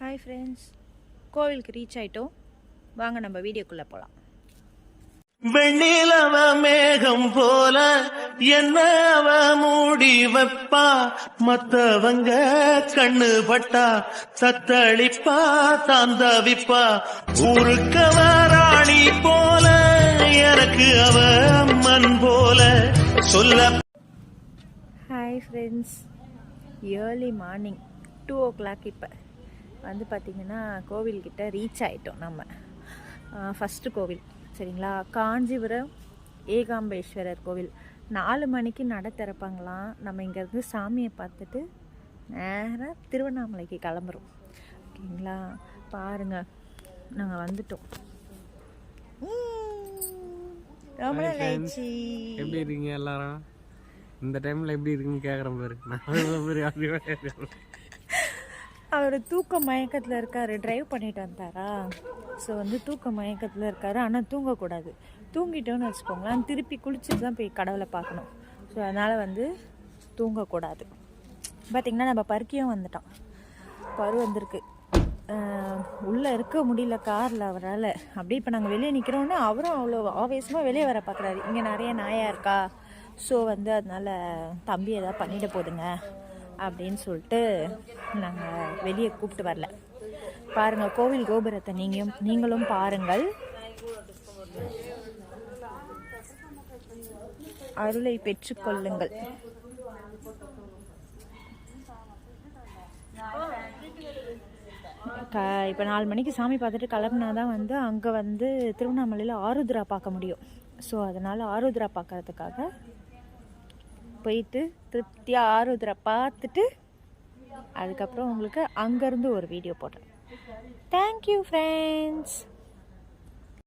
Hi friends கோவிலுக்கு reach ஆயிட்டோம். வாங்க நம்ம வீடியோக்குள்ளே போகலாம் வெண்ணிலவ மேகம் போல என்ன அவ மூடி வைப்பா? மத்தவங்க கண்ணு பட்டா தத்தளிப்பா தாந்தவிப்பா. ஊருக்கவ ராணி போல எனக்கு அவ அம்மன் போல. சொல்ல hi friends early morning two o'clock இப்போ. வந்து பார்த்திங்கன்னா கோவில்கிட்ட ரீச் ஆயிட்டோம் நம்ம. ஃபஸ்ட்டு கோவில். சரிங்களா? காஞ்சிபுரம் ஏகாம்பேஸ்வரர் கோவில். நாலு மணிக்கு நட திறப்பாங்களாம் நம்ம இங்கேருந்து சாமியை பார்த்துட்டு நேராக திருவண்ணாமலைக்கு கிளம்புறோம். ஓகேங்களா? பாருங்கள் நாங்கள் வந்துட்டோம். ரொம்ப எப்படி இருக்கீங்க எல்லாரும்? இந்த டைம்ல எப்படி இருக்குன்னு கேக்குறேன் பாரு. நான் அவர் தூக்க மயக்கத்தில் இருக்காரு. ட்ரைவ் பண்ணிட்டு வந்தாரா? ஸோ வந்து தூக்க மயக்கத்தில் இருக்காரு. ஆனால் தூங்கக்கூடாது. தூங்கிட்டோன்னு வச்சுக்கோங்களேன். திருப்பி குளிச்சுட்டு தான் போய் கடவுளை பார்க்கணும். ஸோ அதனால் வந்து தூங்கக்கூடாது. பார்த்திங்கன்னா நம்ம பருக்கியும் வந்துட்டோம். பரு வந்திருக்கு. உள்ளே இருக்க முடியல காரில் அவரால். அப்படியே இப்போ நாங்கள் வெளியே நிற்கிறோன்னா அவரும் அவ்வளோ ஆவேசமாக வெளியே வர பார்க்குறாரு இங்கே நிறைய நாயாக இருக்கா? ஸோ வந்து அதனால் தம்பி எதாவது பண்ணிட போதுங்க. அப்படின்னு சொல்லிட்டு நாங்கள் வெளியே கூப்பிட்டு வரல. பாருங்கள் கோவில் கோபுரத்தை நீங்களும் நீங்களும் பாருங்கள். அருளை பெற்றுக்கொள்ளுங்கள் க இப்போ நாலு மணிக்கு சாமி பார்த்துட்டு கிளம்புனா தான் வந்து அங்கே வந்து திருவண்ணாமலையில் ஆருத்ரா பார்க்க முடியும். ஸோ அதனால் ஆருத்ரா பார்க்கறதுக்காக போயிட்டு திருப்தியாக ஆறுதரை பார்த்துட்டு அதுக்கப்புறம் உங்களுக்கு அங்கேருந்து ஒரு வீடியோ போடுறேன். Thank you friends